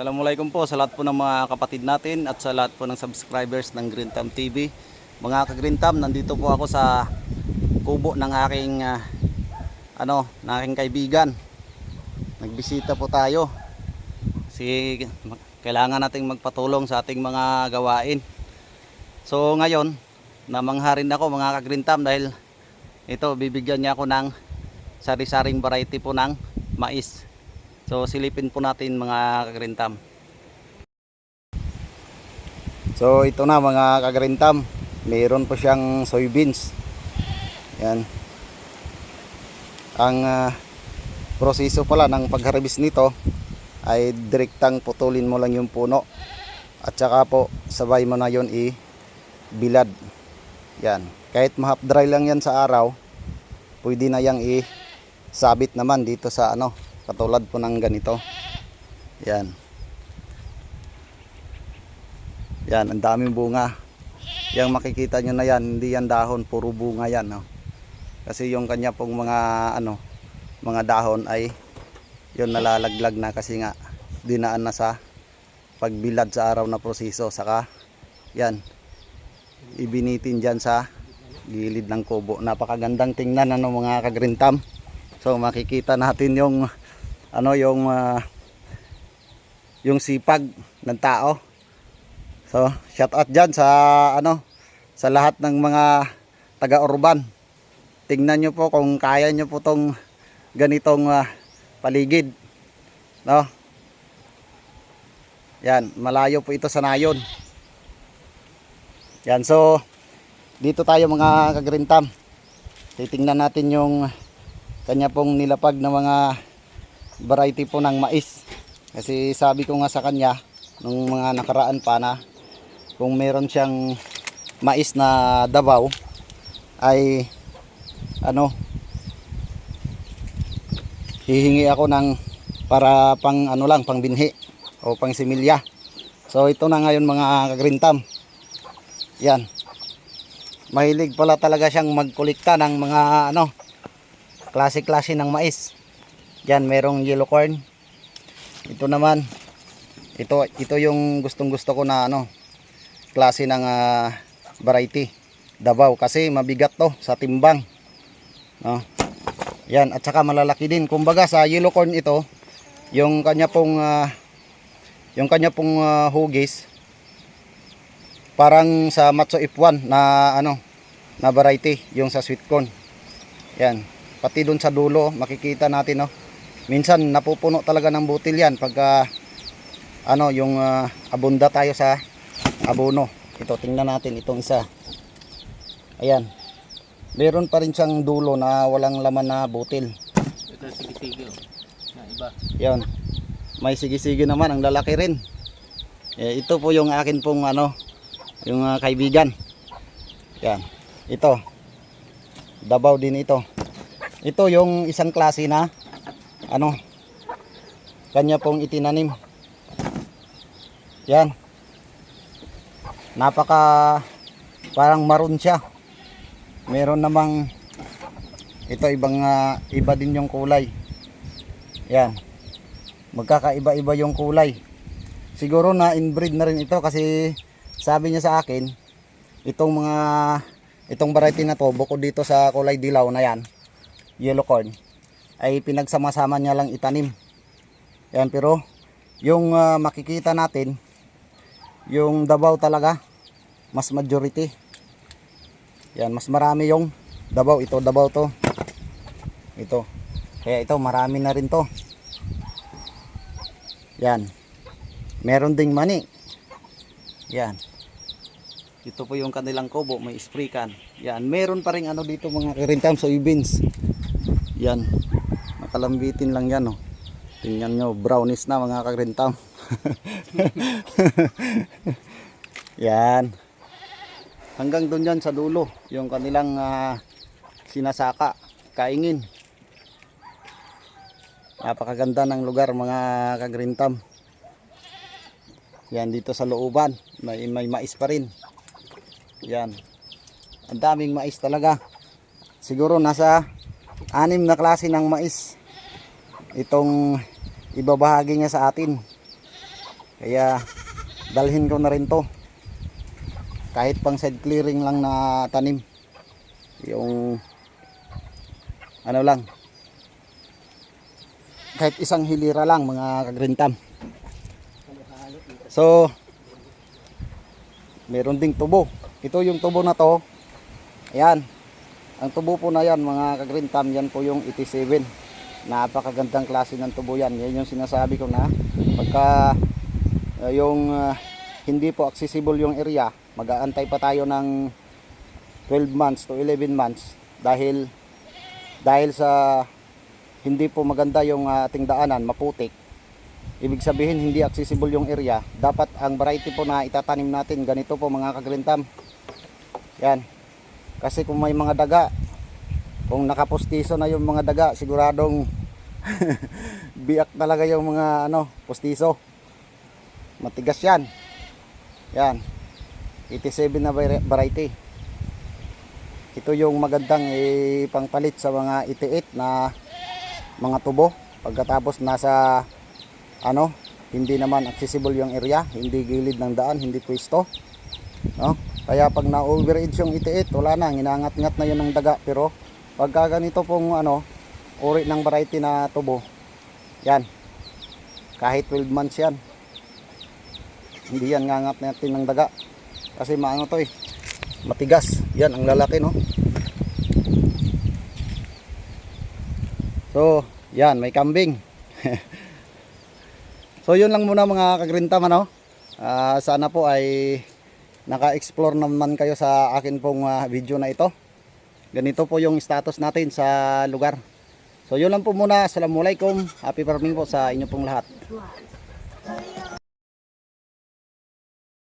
Assalamualaikum po sa lahat po ng mga kapatid natin at sa lahat po ng subscribers ng Green Thumb TV. Mga ka-Green Thumb, nandito po ako sa kubo ng aking ah, ano, ng aking kaibigan. Nagbisita po tayo. Si kailangan nating magpatulong sa ating mga gawain. So ngayon, namangha rin ako mga ka-Green Thumb dahil ito bibigyan niya ako ng sari-saring variety po ng mais. So silipin po natin mga kagrintam. So ito na mga kagrintam. Mayroon po siyang soybeans. Yan. Ang ah, proseso pala ng pagharvest nito ay direktang putulin mo lang yung puno. At saka po sabay mo na yon i bilad. Yan. Kahit ma-half dry lang yan sa araw, pwede na yang i sabit naman dito sa ano katulad po ng ganito. Yan. Yan ang daming bunga. Yung makikita nyo na yan hindi yan dahon puro bunga yan no? kasi yung kanya pong mga ano mga dahon ay yun nalalaglag na kasi nga dinaan na sa pagbilad sa araw na proseso. Saka yan ibinitin dyan sa gilid ng kubo. Napakagandang tingnan ano mga kagrintam. So makikita natin yung ano yung ah, yung sipag ng tao. So, shout out diyan sa ano sa lahat ng mga taga-urban. Tingnan nyo po kung kaya nyo po tong ganitong ah, paligid. No? Yan, malayo po ito sa nayon. Yan, so dito tayo mga kagrintam. Titingnan natin yung kanya pong nilapag na mga variety po ng mais. Kasi sabi ko nga sa kanya nung mga nakaraan pa na kung meron siyang mais na dabaw ay ano hihingi ako ng para pang ano lang pang binhi o pang similya. So ito na ngayon mga kagrintam. Yan. Mahilig pala talaga siyang magkolekta ng mga ano klase-klase ng mais. Yan, merong yellow corn. Ito naman, ito ito yung gustong-gusto ko na ano, klase ng ah, variety. Dabaw kasi mabigat to sa timbang. No? Yan, at saka malalaki din. Kumbaga sa yellow corn ito, yung kanya pong ah, yung kanya pong ah, hugis parang sa Matso F1 na ano na variety, yung sa sweet corn. Yan. Pati doon sa dulo, makikita natin, no. Minsan napupuno talaga ng butil yan pagka ano, yung ah, abunda tayo sa abono. Ito, tingnan natin itong isa. Ayan. Meron pa rin siyang dulo na walang laman na butil. Ito sige-sige oh. Na iba. Yan. May sige-sige naman, ang lalaki rin. Eh, ito po yung akin pong ano, yung ah, kaibigan. Yan. Ito. Dabaw din ito. Ito yung isang klase na ano kanya pong itinanim. Yan. Napaka parang maroon siya. Meron namang ito ibang ah, iba din yung kulay. Yan. Magkakaiba-iba yung kulay. Siguro na inbreed na rin ito kasi sabi niya sa akin itong mga itong variety na to bukod dito sa kulay dilaw na yan yellow corn ay pinagsama-sama niya lang itanim. Yan pero yung ah, makikita natin yung dabaw talaga mas majority. Yan mas marami yung dabaw ito dabaw to. Ito. Kaya ito marami na rin to. Yan meron ding mani. Yan ito po yung kanilang kubo, may spray can. Yan, meron pa rin ano dito mga kirintam soybeans. Yan, nakalambitin lang yan oh. Tingnan nyo, brownies na mga karintam. yan. Hanggang doon yan sa dulo, yung kanilang ah, sinasaka, kaingin. Napakaganda ng lugar mga kagrintam. Yan dito sa looban, may, may mais pa rin. Yan. Ang daming mais talaga. Siguro nasa anim na klase ng mais. Itong ibabahagi niya sa atin. Kaya dalhin ko na rin to. Kahit pang side clearing lang na tanim. Yung ano lang. Kahit isang hilira lang mga kagrintam. So, meron ding tubo. Ito yung tubo na to. Ayan. Ang tubo po na yan mga kagrintam, yan po yung 87. Napakagandang klase ng tubo yan. Yan yung sinasabi ko na pagka uh, yung uh, hindi po accessible yung area, mag-aantay pa tayo ng 12 months to 11 months dahil dahil sa hindi po maganda yung uh, ating daanan, maputik. Ibig sabihin hindi accessible yung area. Dapat ang variety po na itatanim natin ganito po mga kagrintam. Yan. Kasi kung may mga daga, kung nakapostiso na yung mga daga, siguradong biyak talaga yung mga ano, postiso. Matigas yan. Yan. 87 na vari- variety. Ito yung magandang ipangpalit sa mga itiit na mga tubo. Pagkatapos nasa ano, hindi naman accessible yung area, hindi gilid ng daan, hindi pwesto. No? Kaya pag na-overage yung itiit, wala na, ginangat-ngat na yun ng daga. Pero pagka ganito pong ano, uri ng variety na tubo, yan, kahit 12 months yan, hindi yan ngangat natin ng daga. Kasi maano to eh, matigas. Yan, ang lalaki no. So, yan, may kambing. so, yun lang muna mga kagrintam ano. Ah, sana po ay naka-explore naman kayo sa akin pong ah, video na ito ganito po yung status natin sa lugar. So yun lang po muna. Assalamualaikum. Happy farming po sa inyo pong lahat.